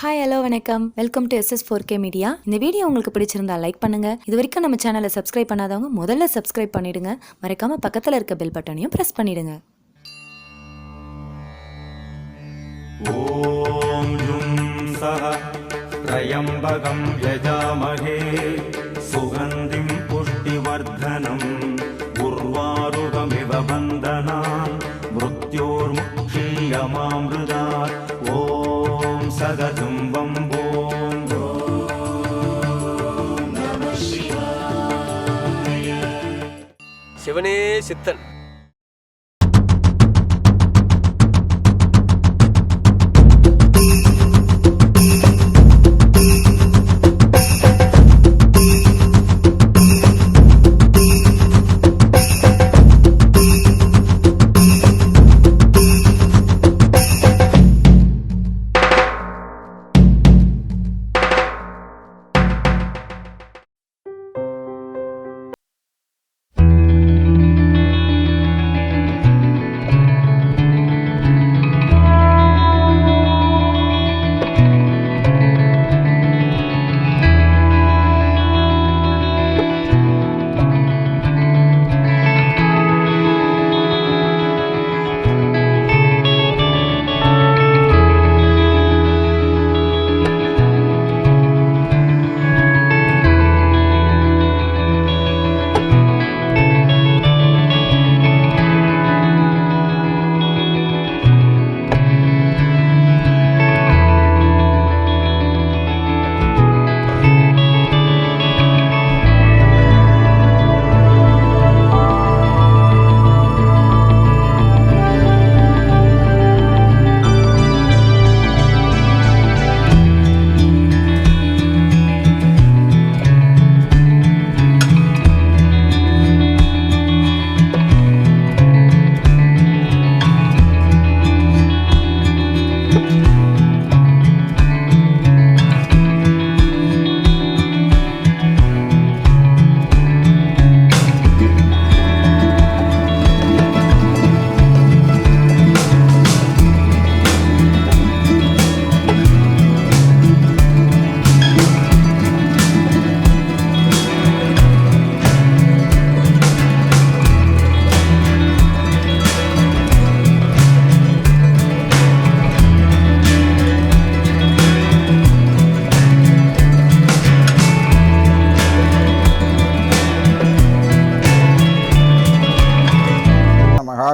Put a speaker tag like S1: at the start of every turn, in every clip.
S1: Hi hello வணக்கம் welcome to SS four K media இந்த video உங்களுக்கு பிடிச்சிருந்தா லைக் பண்ணுங்க இது வரைக்கும் நம்ம சேனலை சப்ஸ்கிரைப் பண்ணாதவங்க முதல்ல சப்ஸ்கிரைப் பண்ணிடுங்க மறக்காம பக்கத்தில் இருக்க பெல் பட்டனையும் ப்ரெஸ் பண்ணிடுங்க
S2: ॐ जुं सः त्र्यम्बकं यजामहे सुगन्धिं पुष्टिवर्धनम् उर्वारुकमिव बन्धनान् मृत्योर्मुक्षीयमामृतात् ॐ सदतुं
S3: சிவனே சித்தன்.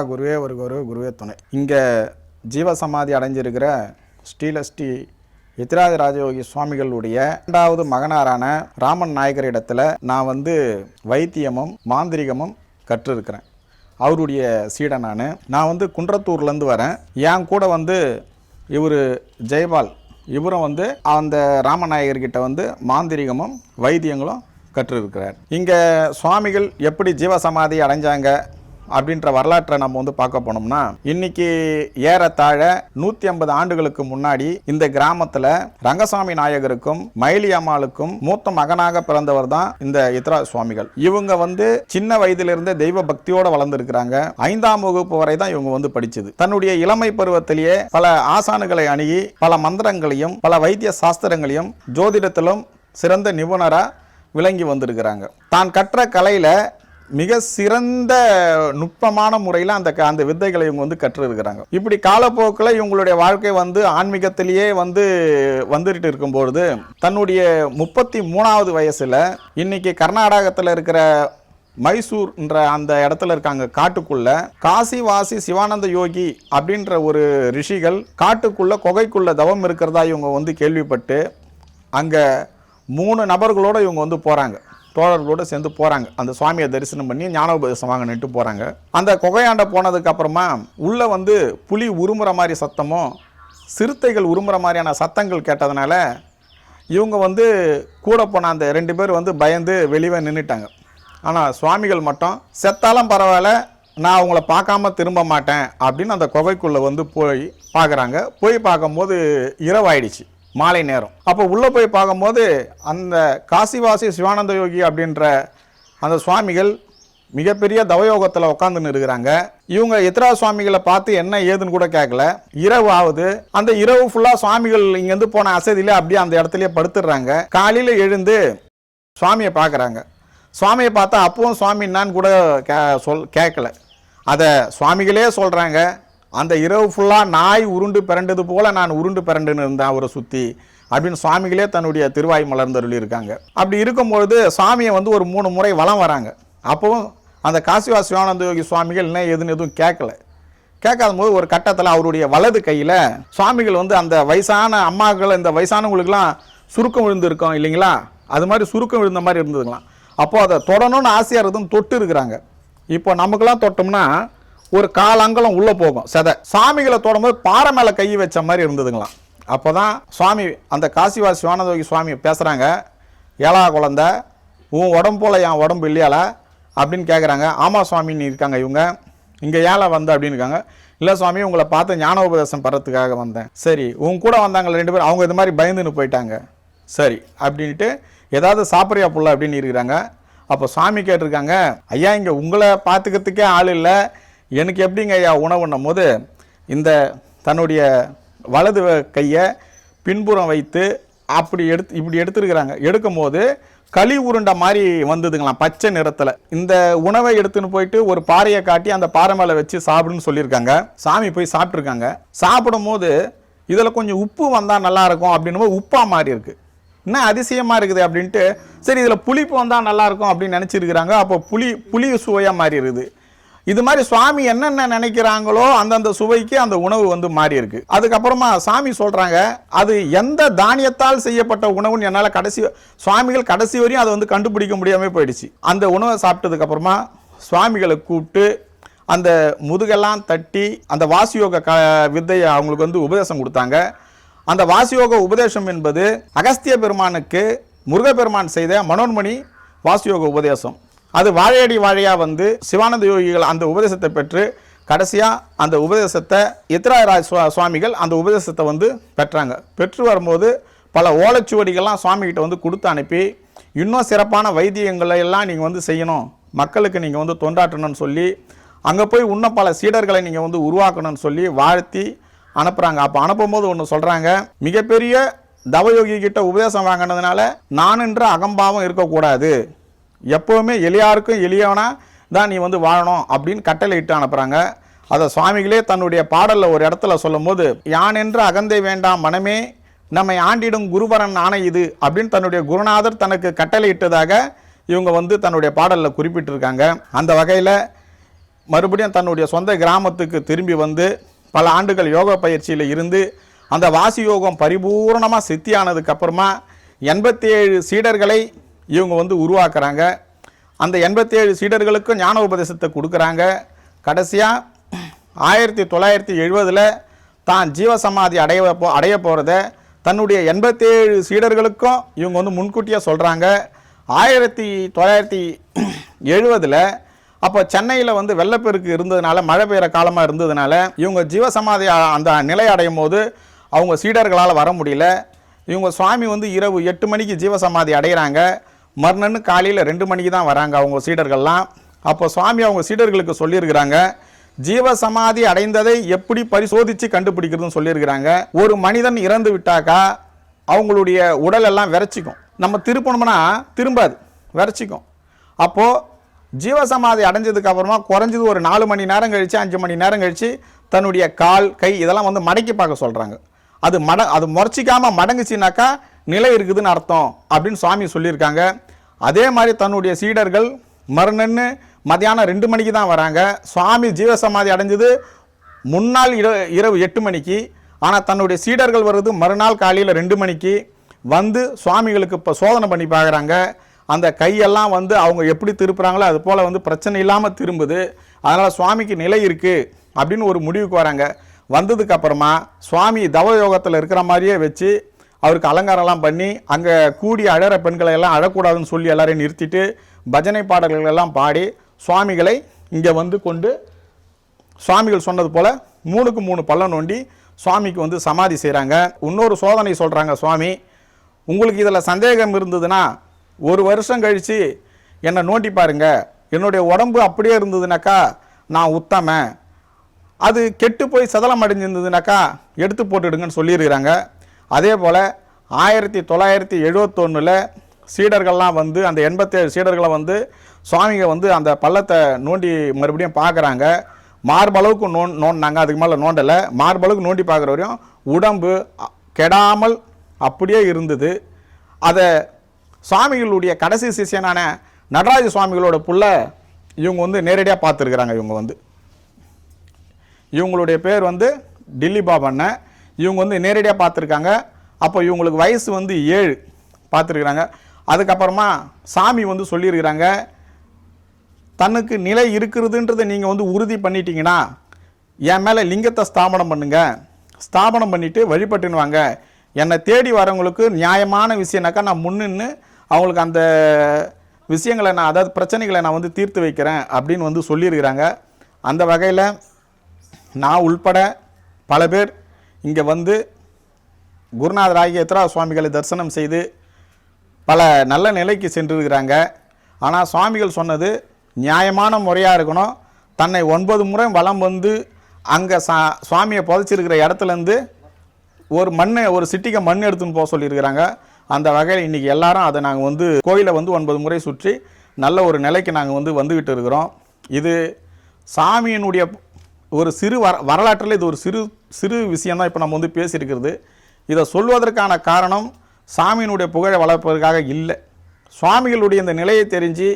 S4: குருவே ஒரு குரு குருவே துணை. இங்கே ஜீவசமாதி அடைஞ்சிருக்கிற ஸ்ரீலஸ்ரீ எத்திராஜ ராஜயோகி சுவாமிகளுடைய இரண்டாவது மகனாரான ராமன் நாயக்கர் இடத்துல நான் வந்து வைத்தியமும் மாந்திரிகமும் கற்றிருக்கிறேன். அவருடைய சீடன் நான். நான் வந்து குன்றத்தூர்லேருந்து வரேன். என் கூட வந்து இவர் ஜெயபால். இவரும் வந்து அந்த ராமநாயகர்கிட்ட வந்து மாந்திரிகமும் வைத்தியங்களும் கற்றிருக்கிறார். இங்கே சுவாமிகள் எப்படி ஜீவசமாதி அடைஞ்சாங்க? அப்படின்ற வரலாற்றை நம்ம வந்து பார்க்க போனோம்னா இன்னைக்கு ஏறத்தாழ நூற்றி ஐம்பது ஆண்டுகளுக்கு முன்னாடி இந்த கிராமத்தில் ரங்கசாமி நாயகருக்கும் மயிலி அம்மாளுக்கும் மூத்த மகனாக பிறந்தவர் தான் இந்த இத்ரா சுவாமிகள். இவங்க வந்து சின்ன வயதிலிருந்தே தெய்வ பக்தியோட வளர்ந்துருக்கிறாங்க. ஐந்தாம் வகுப்பு வரை தான் இவங்க வந்து படிச்சது. தன்னுடைய இளமை பருவத்திலேயே பல ஆசானுகளை அணுகி பல மந்திரங்களையும் பல வைத்திய சாஸ்திரங்களையும் ஜோதிடத்திலும் சிறந்த நிபுணராக விளங்கி வந்திருக்கிறாங்க. தான் கற்ற கலையில மிக சிறந்த நுட்பமான முறையில் அந்த க- அந்த வித்தைகளை இவங்க வந்து கற்றுருக்கிறாங்க. இப்படி காலப்போக்கில் இவங்களுடைய வாழ்க்கை வந்து ஆன்மீகத்திலேயே வந்து வந்துட்டு இருக்கும்பொழுது தன்னுடைய முப்பத்தி மூணாவது வயசில் இன்னைக்கு கர்நாடகத்தில் இருக்கிற மைசூர்ன்ற அந்த இடத்துல இருக்காங்க காட்டுக்குள்ள. காசிவாசி சிவானந்த யோகி அப்படின்ற ஒரு ரிஷிகள் காட்டுக்குள்ள கொகைக்குள்ள தவம் இருக்கிறதா இவங்க வந்து கேள்விப்பட்டு அங்கே மூணு நபர்களோட இவங்க வந்து போகிறாங்க தோழர்களோடு சேர்ந்து போகிறாங்க அந்த சுவாமியை தரிசனம் பண்ணி ஞானோபதேசம் வாங்கினுட்டு போகிறாங்க அந்த குகையாண்ட போனதுக்கப்புறமா உள்ளே வந்து புலி உருமுற மாதிரி சத்தமும் சிறுத்தைகள் உருமுற மாதிரியான சத்தங்கள் கேட்டதுனால இவங்க வந்து கூட போன அந்த ரெண்டு பேர் வந்து பயந்து வெளியே நின்றுட்டாங்க ஆனால் சுவாமிகள் மட்டும் செத்தாலும் பரவாயில்ல நான் அவங்கள பார்க்காம திரும்ப மாட்டேன் அப்படின்னு அந்த குகைக்குள்ளே வந்து போய் பார்க்குறாங்க. போய் பார்க்கும்போது இரவாயிடுச்சு. மாலை நேரம். அப்போ உள்ளே போய் பார்க்கும்போது அந்த காசிவாசி சிவானந்த யோகி அப்படின்ற அந்த சுவாமிகள் மிகப்பெரிய தவயோகத்தில் உட்காந்துன்னு இருக்கிறாங்க. இவங்க எத்ரா சுவாமிகளை பார்த்து என்ன ஏதுன்னு கூட கேட்கல இரவு ஆகுது. அந்த இரவு ஃபுல்லாக சுவாமிகள் இங்கேருந்து போன அசதியிலே அப்படியே அந்த இடத்துலயே படுத்துடுறாங்க. காலையில் எழுந்து சுவாமியை பார்க்குறாங்க. சுவாமியை பார்த்தா அப்பவும் சுவாமி என்னான்னு கூட கே சொல் கேட்கல அதை சுவாமிகளே சொல்கிறாங்க அந்த இரவு ஃபுல்லாக நாய் உருண்டு பிறண்டது போல நான் உருண்டு பிறண்டுன்னு இருந்தேன் அவரை சுற்றி அப்படின்னு சுவாமிகளே தன்னுடைய திருவாய் மலர்ந்தருளி இருக்காங்க அப்படி இருக்கும்பொழுது சுவாமியை வந்து ஒரு மூணு முறை வலம் வராங்க. அப்போவும் அந்த காசிவா சிவானந்த யோகி சுவாமிகள் என்ன ஏதுன்னு எதுவும் கேட்கல. கேட்காத போது ஒரு கட்டத்தில் அவருடைய வலது கையில் சுவாமிகள் வந்து அந்த வயசான அம்மாக்கள் இந்த வயசானவங்களுக்குலாம் சுருக்கம் விழுந்திருக்கோம் இல்லைங்களா? அது மாதிரி சுருக்கம் விழுந்த மாதிரி இருந்ததுங்களாம். அப்போது அதை தொடணும்னு ஆசையாக இருந்தும் தொட்டு இருக்கிறாங்க. இப்போ நமக்கெல்லாம் தொட்டோம்னா ஒரு கால் அங்கலம் உள்ளே போகும். செதை. சாமிகளை தொடும்போது பாறை மேலே கை வச்ச மாதிரி இருந்ததுங்களாம். அப்போ தான் சுவாமி அந்த காசிவா சிவானந்தோகி சுவாமி பேசுகிறாங்க ஏழா குழந்த உன் உடம்பு போல் என் உடம்பு இல்லையால? அப்படின்னு கேட்குறாங்க ஆமா சுவாமின்னு இருக்காங்க இவங்க. இங்கே ஏழை வந்த அப்படின்னு இருக்காங்க. இல்லை சுவாமி உங்களை பார்த்து ஞான உபதேசம் பெறத்துக்காக வந்தேன். சரி உன் கூட வந்தாங்க ரெண்டு பேரும் அவங்க இது மாதிரி பயந்துன்னு போயிட்டாங்க. சரி அப்படின்ட்டு ஏதாவது சாப்பிட்றியா புள்ள? அப்படின்னு இருக்கிறாங்க அப்போ சுவாமி கேட்டிருக்காங்க ஐயா இங்கே உங்களை பார்த்துக்கிறதுக்கே ஆள் இல்லை. எனக்கு எப்படிங்க ஐயா உணவுன்னும் போது இந்த தன்னுடைய வலது கையை பின்புறம் வைத்து அப்படி எடுத்து இப்படி எடுத்துருக்குறாங்க. எடுக்கும்போது களி உருண்டை மாதிரி வந்ததுங்களாம் பச்சை நிறத்தில். இந்த உணவை எடுத்துன்னு போயிட்டு ஒரு பாறையை காட்டி அந்த பாறை மேலே வச்சு சாப்பிடுன்னு சொல்லியிருக்காங்க. சாமி போய் சாப்பிட்ருக்காங்க சாப்பிடும் போது இதில் கொஞ்சம் உப்பு வந்தால் நல்லாயிருக்கும் அப்படின்னு போது உப்பாக மாறி இருக்குது என்ன அதிசயமாக இருக்குது அப்படின்ட்டு சரி இதில் புளிப்பு வந்தால் நல்லாயிருக்கும் அப்படின்னு நினச்சிருக்கிறாங்க. அப்போ புளி புளி சுவையாக மாறி இருக்குது இது மாதிரி சுவாமி என்னென்ன நினைக்கிறாங்களோ அந்தந்த சுவைக்கு அந்த உணவு வந்து மாறி இருக்கு. அதுக்கப்புறமா சாமி சொல்றாங்க அது எந்த தானியத்தால் செய்யப்பட்ட உணவுன்னு என்னால் கடைசி சுவாமிகள் கடைசி வரையும் அதை வந்து கண்டுபிடிக்க முடியாமல் போயிடுச்சு. அந்த உணவை சாப்பிட்டதுக்கு அப்புறமா சுவாமிகளை கூப்பிட்டு அந்த முதுகெல்லாம் தட்டி அந்த வாசியோக க வித்தையை அவங்களுக்கு வந்து உபதேசம் கொடுத்தாங்க. அந்த வாசியோக உபதேசம் என்பது அகஸ்திய பெருமானுக்கு முருகப்பெருமான் செய்த மனோன்மணி வாசியோக உபதேசம். அது வாழையடி வாழையா வந்து சிவானந்த யோகிகள் அந்த உபதேசத்தை பெற்று கடைசியாக அந்த உபதேசத்தை எத்ராயராஜ் சுவா சுவாமிகள் அந்த உபதேசத்தை வந்து பெற்றாங்க. பெற்று வரும்போது பல ஓலைச்சுவடிகள்லாம் சுவாமிகிட்ட வந்து கொடுத்து அனுப்பி இன்னும் சிறப்பான வைத்தியங்களை எல்லாம் நீங்கள் வந்து செய்யணும். மக்களுக்கு நீங்கள் வந்து தொண்டாற்றணும்னு சொல்லி அங்கே போய் இன்னும் பல சீடர்களை நீங்கள் வந்து உருவாக்கணும்னு சொல்லி வாழ்த்தி அனுப்புகிறாங்க அப்போ அனுப்பும்போது ஒன்று சொல்கிறாங்க மிகப்பெரிய தவயோகி கிட்ட உபதேசம் வாங்கினதுனால நான் என்ற அகம்பாவம் இருக்கக்கூடாது. எப்போவுமே எளியாருக்கும் எளியவனா தான் நீ வந்து வாழணும் அப்படின்னு கட்டளையிட்டு அனுப்புகிறாங்க அதை சுவாமிகளே தன்னுடைய பாடலில் ஒரு இடத்துல சொல்லும்போது யான் என்று அகந்தை வேண்டாம் மனமே நம்மை ஆண்டிடும் குருவரன் ஆணை இது அப்படின்னு தன்னுடைய குருநாதர் தனக்கு கட்டளையிட்டதாக இவங்க வந்து தன்னுடைய பாடலில் குறிப்பிட்டிருக்காங்க. அந்த வகையில் மறுபடியும் தன்னுடைய சொந்த கிராமத்துக்கு திரும்பி வந்து பல ஆண்டுகள் யோக பயிற்சியில் இருந்து அந்த வாசி யோகம் பரிபூர்ணமாக சித்தியானதுக்கப்புறமா எண்பத்தி ஏழு சீடர்களை இவங்க வந்து உருவாக்குறாங்க. அந்த எண்பத்தேழு சீடர்களுக்கும் ஞான உபதேசத்தை கொடுக்குறாங்க. கடைசியாக ஆயிரத்தி தொள்ளாயிரத்தி எழுபதில் தான் ஜீவசமாதி அடைய போ அடைய போகிறத தன்னுடைய எண்பத்தேழு சீடர்களுக்கும் இவங்க வந்து முன்கூட்டியே சொல்கிறாங்க ஆயிரத்தி தொள்ளாயிரத்தி எழுபதில் அப்போ சென்னையில் வந்து வெள்ளப்பெருக்கு இருந்ததுனால மழை பெய்கிற காலமாக இருந்ததுனால இவங்க ஜீவசமாதி அந்த நிலை அடையும் போது அவங்க சீடர்களால் வர முடியல. இவங்க சுவாமி வந்து இரவு எட்டு மணிக்கு ஜீவசமாதி அடைகிறாங்க மறுநாள் காலையில் ரெண்டு மணிக்கு தான் வராங்க அவங்க சீடர்கள்லாம். அப்போ சுவாமி அவங்க சீடர்களுக்கு சொல்லியிருக்கிறாங்க ஜீவசமாதி அடைந்ததை எப்படி பரிசோதித்து கண்டுபிடிக்கிறதுன்னு சொல்லியிருக்கிறாங்க. ஒரு மனிதன் இறந்து விட்டாக்கா அவங்களுடைய உடலெல்லாம் விரைச்சிக்கும். நம்ம திருப்பணும்னா திரும்பாது விரைச்சிக்கும். அப்போது ஜீவசமாதி அடைஞ்சதுக்கு அப்புறமா குறைஞ்சது ஒரு நாலு மணி நேரம் கழிச்சு அஞ்சு மணி நேரம் கழிச்சு தன்னுடைய கால் கை இதெல்லாம் வந்து மடக்கி பார்க்க சொல்கிறாங்க அது மட அது முறைச்சிக்காமல் மடங்குச்சுனாக்கா நிலை இருக்குதுன்னு அர்த்தம் அப்படின்னு சுவாமி சொல்லியிருக்காங்க. அதே மாதிரி தன்னுடைய சீடர்கள் மறுநன்னு மதியானம் ரெண்டு மணிக்கு தான் வராங்க. சுவாமி ஜீவசமாதி அடைஞ்சது முன்னாள் இர இரவு எட்டு மணிக்கு. ஆனால் தன்னுடைய சீடர்கள் வருது மறுநாள் காலையில் ரெண்டு மணிக்கு. வந்து சுவாமிகளுக்கு இப்போ சோதனை பண்ணி பார்க்குறாங்க. அந்த கையெல்லாம் வந்து அவங்க எப்படி திருப்புறாங்களோ அது போல் வந்து பிரச்சனை இல்லாமல் திரும்புது. அதனால் சுவாமிக்கு நிலை இருக்குது அப்படின்னு ஒரு முடிவுக்கு வராங்க. வந்ததுக்கப்புறமா சுவாமி தவ யோகத்தில் இருக்கிற மாதிரியே வச்சு அவருக்கு அலங்காரம்லாம் பண்ணி அங்கே கூடி அழற பெண்களை எல்லாம் அழக்கூடாதுன்னு சொல்லி எல்லாரையும் நிறுத்திட்டு பஜனை பாடல்கள் எல்லாம் பாடி சுவாமிகளை இங்கே வந்து கொண்டு சுவாமிகள் சொன்னது போல் மூணுக்கு மூணு பள்ளம் நோண்டி சுவாமிக்கு வந்து சமாதி செய்கிறாங்க இன்னொரு சோதனை சொல்கிறாங்க சுவாமி. உங்களுக்கு இதில் சந்தேகம் இருந்ததுன்னா ஒரு வருஷம் கழித்து என்னை நோண்டி பாருங்கள் என்னுடைய உடம்பு அப்படியே இருந்ததுனாக்கா நான் உத்தமன். அது கெட்டு போய் சதலம் அடைஞ்சிருந்ததுனாக்கா எடுத்து போட்டுடுங்கன்னு சொல்லியிருக்கிறாங்க. அதே போல் ஆயிரத்தி தொள்ளாயிரத்தி எழுபத்தொன்னில் சீடர்கள்லாம் வந்து அந்த எண்பத்தேழு சீடர்களை வந்து சுவாமிங்க வந்து அந்த பள்ளத்தை நோண்டி மறுபடியும் பார்க்குறாங்க மார்பளவுக்கு நோன் நோண்டினாங்க அதுக்கு மேலே நோண்டலை. மார்பளவுக்கு நோண்டி பார்க்குற வரையும் உடம்பு கெடாமல் அப்படியே இருந்தது. அதை சுவாமிகளுடைய கடைசி சிஷியனான நடராஜ சுவாமிகளோட புள்ள இவங்க வந்து நேரடியாக பார்த்துருக்குறாங்க இவங்க வந்து. இவங்களுடைய பேர் வந்து டில்லி பாபண்ண. இவங்க வந்து நேரடியாக பார்த்துருக்காங்க. அப்போ இவங்களுக்கு வயசு வந்து ஏழு பார்த்துருக்குறாங்க. அதுக்கப்புறமா சாமி வந்து சொல்லியிருக்கிறாங்க தனக்கு நிலை இருக்கிறதுன்றதை நீங்கள் வந்து உறுதி பண்ணிட்டீங்கன்னா என் மேலே லிங்கத்தை ஸ்தாபனம் பண்ணுங்கள் ஸ்தாபனம் பண்ணிவிட்டு வழிபட்டுன்னு வாங்க என்னை தேடி வரவங்களுக்கு நியாயமான விஷயம்னாக்கா நான் முன்னின்னு அவங்களுக்கு அந்த விஷயங்களை நான் அதாவது பிரச்சனைகளை நான் வந்து தீர்த்து வைக்கிறேன் அப்படின்னு வந்து சொல்லியிருக்கிறாங்க. அந்த வகையில் நான் உள்பட பல பேர் இங்கே வந்து குருநாதராகிய எத்ரா சுவாமிகளை தரிசனம் செய்து பல நல்ல நிலைக்கு சென்றிருக்கிறாங்க. ஆனால் சுவாமிகள் சொன்னது நியாயமான முறையாக இருக்கணும். தன்னை ஒன்பது முறை வலம் வந்து அங்கே சா சுவாமியை புதைச்சிருக்கிற இடத்துலேருந்து ஒரு மண்ணை ஒரு சிட்டிக்கு மண் எடுத்துன்னு போக சொல்லியிருக்கிறாங்க. அந்த வகையில் இன்றைக்கி எல்லாரும் அதை நாங்கள் வந்து கோயிலை வந்து ஒன்பது முறை சுற்றி நல்ல ஒரு நிலைக்கு நாங்கள் வந்து வந்துக்கிட்டு இருக்கிறோம். இது சாமியினுடைய ஒரு சிறு வர வரலாற்றில் இது ஒரு சிறு சிறு விஷயம்தான் இப்போ நம்ம வந்து பேசியிருக்கிறது. இதை சொல்வதற்கான காரணம் சாமியினுடைய புகழை வளர்ப்பதற்காக இல்லை. சுவாமிகளுடைய இந்த நிலையை தெரிஞ்சு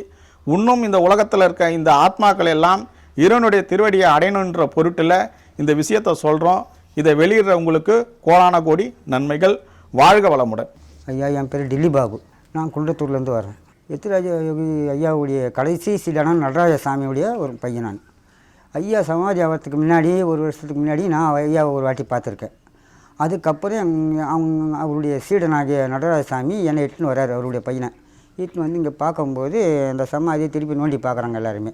S4: இன்னும் இந்த உலகத்தில் இருக்க இந்த ஆத்மாக்கள் எல்லாம் இறைவனுடைய திருவடியை அடையணுன்ற பொருட்டில் இந்த விஷயத்தை சொல்கிறோம் இதை வெளியிடுறவங்களுக்கு கோடான கோடி நன்மைகள். வாழ்க வளமுடன்.
S3: ஐயா என் பேர் டில்லி பாபு. நான் குன்றத்தூர்லேருந்து வரேன் எத்திராஜ யோகி ஐயாவுடைய கடைசி சீடான நடராஜ சாமியுடைய ஒரு பையன் நான். ஐயா சமாதி ஆகிறதுக்கு முன்னாடி ஒரு வருஷத்துக்கு முன்னாடி நான் ஐயாவை ஒரு வாட்டி பார்த்துருக்கேன். அதுக்கப்புறம் அவங்க அவருடைய சீடனாகிய நடராஜ சாமி என்னை இட்டுன்னு வர்றார் அவருடைய பையனை. இட்டுன்னு வந்து இங்கே பார்க்கும்போது அந்த சமாதியை திருப்பி நோண்டி பார்க்குறாங்க எல்லாருமே.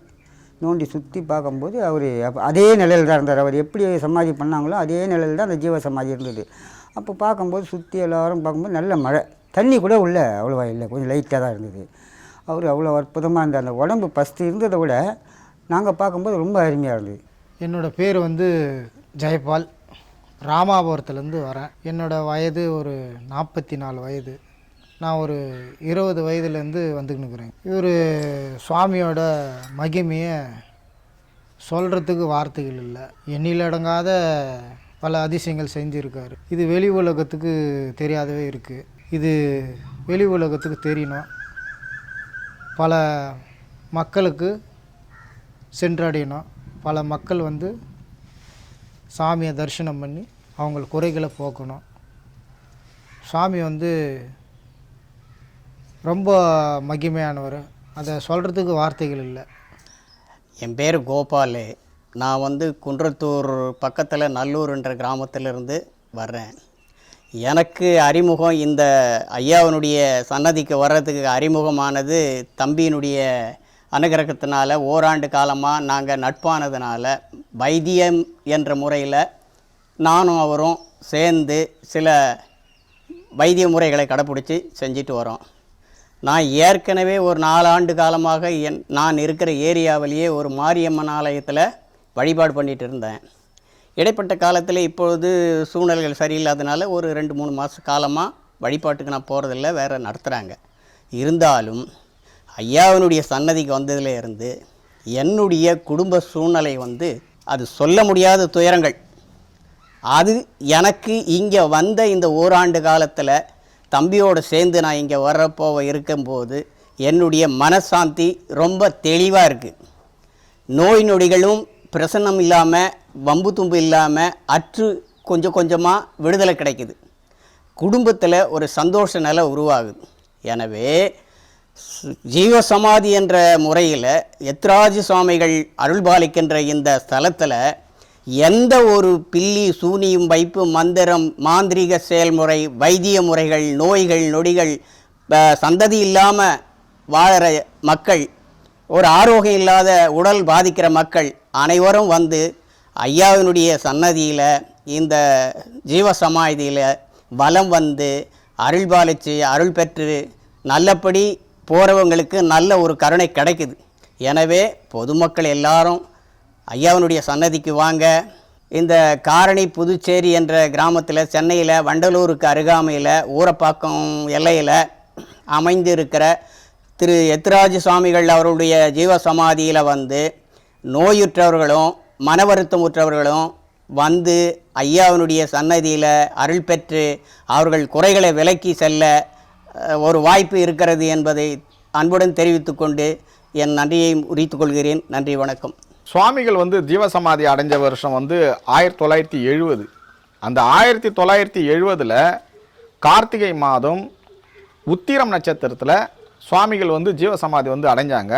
S3: நோண்டி சுற்றி பார்க்கும்போது அவர் அதே நிலையில் தான் இருந்தார். அவர் எப்படி சமாதி பண்ணாங்களோ அதே நிலையில் தான் அந்த ஜீவ சமாதி இருந்தது. அப்போ பார்க்கும்போது சுற்றி எல்லாரும் பார்க்கும்போது நல்ல மழை. தண்ணி கூட உள்ள அவ்வளோவா இல்லை. கொஞ்சம் லைட்டாக தான் இருந்தது. அவர் அவ்வளோ அற்புதமாக இருந்தார் அந்த உடம்பு ஃபஸ்ட்டு இருந்ததை விட நாங்கள் பார்க்கும்போது ரொம்ப அருமையாக இருந்தது.
S5: என்னோடய பேர் வந்து ஜெயபால். ராமாபுரத்துலேருந்து வரேன். என்னோடய வயது ஒரு நாற்பத்தி நாலு வயது. நான் ஒரு இருபது வயதுலேருந்து வந்துக்கினுக்கிறேன் இவர் சுவாமியோட மகிமையை சொல்கிறதுக்கு வார்த்தைகள் இல்லை. எண்ணிலடங்காத பல அதிசயங்கள் செஞ்சுருக்காரு. இது வெளி உலகத்துக்கு தெரியாதவே இருக்குது இது வெளி உலகத்துக்கு தெரியணும். பல மக்களுக்கு சென்றடையணும் பல மக்கள் வந்து சாமியை தரிசனம் பண்ணி அவங்கள குறைகளை போக்கணும். சாமி வந்து ரொம்ப மகிமையானவர். அதை சொல்கிறதுக்கு வார்த்தைகள் இல்லை.
S6: என் பேர் கோபால். நான் வந்து குன்றத்தூர் பக்கத்தில் நல்லூர்ன்ற கிராமத்திலிருந்து வர்றேன். எனக்கு அறிமுகம் இந்த ஐயாவினுடைய சன்னதிக்கு வர்றதுக்கு அறிமுகமானது தம்பியினுடைய அனுகிரகத்தினால ஓராண்டு காலமாக நாங்கள் நட்பானதுனால வைத்தியம் என்ற முறையில் நானும் அவரும் சேர்ந்து சில வைத்திய முறைகளை கடைப்பிடிச்சி செஞ்சுட்டு வரோம். நான் ஏற்கனவே ஒரு நாலாண்டு காலமாக என் நான் இருக்கிற ஏரியாவிலேயே ஒரு மாரியம்மன் ஆலயத்தில் வழிபாடு பண்ணிகிட்டு இருந்தேன். இடைப்பட்ட காலத்தில் இப்பொழுது சூழ்நிலைகள் சரியில்லாதனால ஒரு ரெண்டு மூணு மாத காலமாக வழிபாட்டுக்கு நான் போகிறதில்ல வேறு நடத்துகிறாங்க இருந்தாலும் ஐயாவினுடைய சன்னதிக்கு வந்ததில் இருந்து என்னுடைய குடும்ப சூழ்நிலை வந்து அது சொல்ல முடியாத துயரங்கள். அது எனக்கு இங்கே வந்த இந்த ஓராண்டு காலத்தில் தம்பியோடு சேர்ந்து நான் இங்கே வர்றப்போ இருக்கும்போது என்னுடைய மனசாந்தி ரொம்ப தெளிவாக இருக்குது நோய் நொடிகளும் பிரசன்னம் இல்லாமல் வம்பு தும்பு இல்லாமல் அற்று கொஞ்சம் கொஞ்சமாக விடுதலை கிடைக்குது. குடும்பத்தில் ஒரு சந்தோஷ நிலை உருவாகுது. எனவே ஜீவசமாதி என்ற முறையில் எத்ராஜ சுவாமிகள் அருள்பாலிக்கின்ற இந்த ஸ்தலத்தில் எந்த ஒரு பில்லி சூனியும் வைப்பு மந்திரம் மாந்திரீக செயல்முறை வைத்திய முறைகள் நோய்கள் நொடிகள் சந்ததி இல்லாமல் வாழற மக்கள் ஒரு ஆரோக்கியம் இல்லாத உடல் பாதிக்கிற மக்கள் அனைவரும் வந்து ஐயாவினுடைய சன்னதியில் இந்த ஜீவசமாதியில் வலம் வந்து அருள் பாலிச்சு அருள் பெற்று நல்லபடி போகிறவங்களுக்கு நல்ல ஒரு கருணை கிடைக்குது. எனவே பொதுமக்கள் எல்லாரும் ஐயாவினுடைய சன்னதிக்கு வாங்க. இந்த காரணி புதுச்சேரி என்ற கிராமத்தில் சென்னையில் வண்டலூருக்கு அருகாமையில் ஊரப்பாக்கம் எல்லையில் அமைந்து இருக்கிற திரு எத்ராஜ் சுவாமிகள் அவருடைய ஜீவ சமாதியில் வந்து நோயுற்றவர்களும் மன வருத்தமுற்றவர்களும் வந்து ஐயாவினுடைய சன்னதியில் அருள் பெற்று அவர்கள் குறைகளை விலக்கி செல்ல ஒரு வாய்ப்பு இருக்கிறது என்பதை அன்புடன் தெரிவித்துக்கொண்டு என் நன்றியை உரித்துக்கொள்கிறேன் நன்றி வணக்கம்.
S4: சுவாமிகள் வந்து ஜீவசமாதி அடைஞ்ச வருஷம் வந்து ஆயிரத்தி தொள்ளாயிரத்தி எழுபது. அந்த ஆயிரத்தி தொள்ளாயிரத்தி எழுபதில் கார்த்திகை மாதம் உத்திரம் நட்சத்திரத்தில் சுவாமிகள் வந்து ஜீவசமாதி வந்து அடைஞ்சாங்க.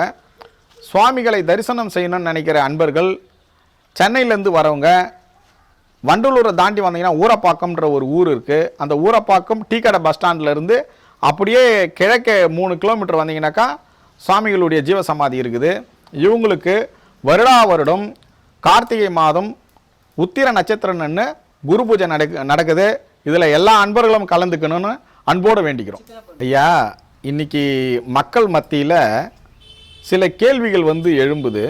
S4: சுவாமிகளை தரிசனம் செய்யணும்னு நினைக்கிற அன்பர்கள் சென்னையிலேருந்து வரவங்க வண்டலூரை தாண்டி வந்தீங்கன்னா ஊரப்பாக்கம்ன்ற ஒரு ஊர் இருக்குது அந்த ஊரப்பாக்கம் டீக்கடை பஸ் ஸ்டாண்ட்லேருந்து அப்படியே கிழக்கே மூணு கிலோமீட்டர் வந்தீங்கன்னாக்கா சுவாமிகளுடைய ஜீவசமாதி இருக்குது. இவங்களுக்கு வருடா வருடம் கார்த்திகை மாதம் உத்திர நட்சத்திரம்னு குரு பூஜை நடக்கு நடக்குது. இதில் எல்லா அன்பர்களும் கலந்துக்கணும்னு அன்போடு வேண்டிக்கிறோம். ஐயா இன்னைக்கு மக்கள் மத்தியில் சில கேள்விகள் வந்து எழும்புது.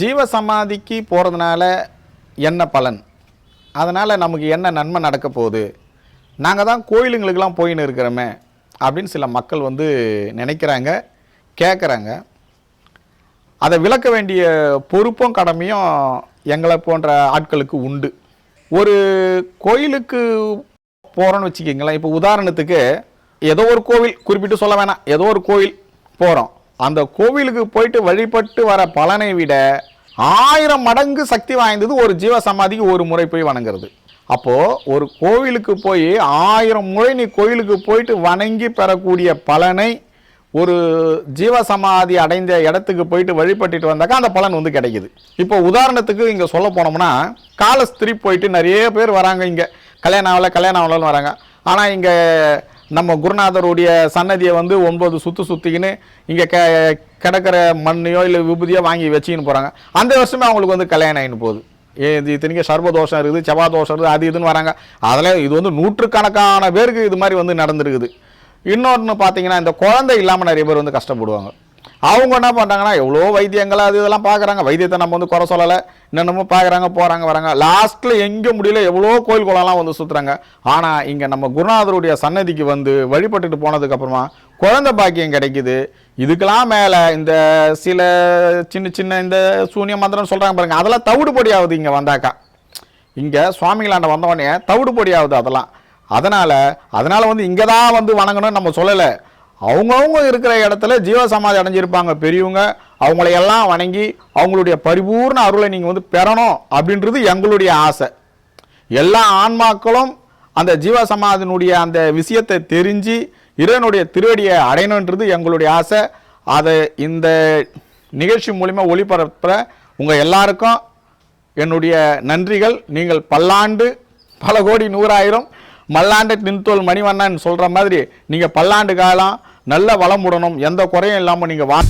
S4: ஜீவசமாதிக்கு போகிறதுனால என்ன பலன்? அதனால் நமக்கு என்ன நன்மை நடக்க போகுது? நாங்கள் தான் கோயிலுங்களுக்கெல்லாம் போயின்னு இருக்கிறோமே அப்படின்னு சில மக்கள் வந்து நினைக்கிறாங்க கேட்குறாங்க அதை விளக்க வேண்டிய பொறுப்பும் கடமையும் எங்களை போன்ற ஆட்களுக்கு உண்டு. ஒரு கோயிலுக்கு போகிறோன்னு வச்சுக்கிங்களேன் இப்போ உதாரணத்துக்கு ஏதோ ஒரு கோவில் குறிப்பிட்டு சொல்ல வேணாம் ஏதோ ஒரு கோவில் போகிறோம் அந்த கோவிலுக்கு போயிட்டு வழிபட்டு வர பலனை விட ஆயிரம் மடங்கு சக்தி வாய்ந்தது ஒரு ஜீவ சமாதிக்கு ஒரு முறை போய் வணங்குறது. அப்போது ஒரு கோவிலுக்கு போய் ஆயிரம் முறை நீ கோயிலுக்கு போயிட்டு வணங்கி பெறக்கூடிய பலனை ஒரு ஜீவசமாதி அடைந்த இடத்துக்கு போயிட்டு வழிபட்டுட்டு வந்தாக்கா அந்த பலன் வந்து கிடைக்குது. இப்போ உதாரணத்துக்கு இங்கே சொல்ல போனோம்னா காலஸ்திரி போயிட்டு நிறைய பேர் வராங்க இங்கே. கல்யாணம் ஆகல கல்யாணம் ஆகலன்னு வராங்க. ஆனால் இங்கே நம்ம குருநாதருடைய சன்னதியை வந்து ஒன்பது சுற்று சுற்றிக்கின்னு இங்கே க கிடக்கிற மண்ணையோ இல்லை விபூதியோ வாங்கி வச்சுக்கின்னு போகிறாங்க அந்த வருஷமே அவங்களுக்கு வந்து கல்யாணம் ஆகின்னு போகுது. இது இத்தனைக்கும் சர்வதோஷம் இருக்குது செவ்வாதோஷம் இருக்குது அது இதுன்னு வராங்க. அதில் இது வந்து நூற்றுக்கணக்கான பேருக்கு இது மாதிரி வந்து நடந்திருக்குது. இன்னொன்று பார்த்தீங்கன்னா இந்த குழந்தை இல்லாமல் நிறைய பேர் வந்து கஷ்டப்படுவாங்க. அவங்க என்ன பண்ணுறாங்கன்னா எவ்வளோ வைத்தியங்கள் அது இதெல்லாம் பார்க்குறாங்க. வைத்தியத்தை நம்ம வந்து குறை சொல்லலை. என்னென்னமோ பார்க்குறாங்க போகிறாங்க வராங்க. லாஸ்ட்டில் எங்கே முடியல எவ்வளோ கோயில் குளம்லாம் வந்து சுற்றுறாங்க ஆனால் இங்கே நம்ம குருநாதருடைய சன்னதிக்கு வந்து வழிபட்டுட்டு போனதுக்கப்புறமா குழந்தை பாக்கியம் கிடைக்குது. இதுக்கெல்லாம் மேலே இந்த சில சின்ன சின்ன இந்த சூனிய மந்திரம் சொல்கிறாங்க பாருங்க. அதெல்லாம் தவிடு பொடி ஆகுது இங்கே வந்தாக்கா. இங்கே சுவாமிகளாண்ட வந்தவொடனே தவிடு பொடி ஆகுது அதெல்லாம். அதனால் அதனால் வந்து இங்கே தான் வந்து வணங்கணும்னு நம்ம சொல்லலை. அவங்கவுங்க இருக்கிற இடத்துல ஜீவசமாதி அடைஞ்சிருப்பாங்க பெரியவங்க. அவங்களையெல்லாம் வணங்கி அவங்களுடைய பரிபூர்ண அருளை நீங்கள் வந்து பெறணும் அப்படின்றது எங்களுடைய ஆசை. எல்லா ஆன்மாக்களும் அந்த ஜீவசமாதினுடைய அந்த விஷயத்தை தெரிஞ்சு இறைவனுடைய திருவடியை அடையணுன்றது எங்களுடைய ஆசை. அதை இந்த நிகழ்ச்சி மூலிமா ஒளிபரப்புற உங்கள் எல்லாருக்கும் என்னுடைய நன்றிகள். நீங்கள் பல்லாண்டு பல கோடி நூறாயிரம் மல்லாண்டு நின்தோல் மணிவண்ணன் சொல்கிற மாதிரி நீங்கள் பல்லாண்டு காலம் நல்ல வளமுடனும் எந்த குறையும் இல்லாமல் நீங்கள் வா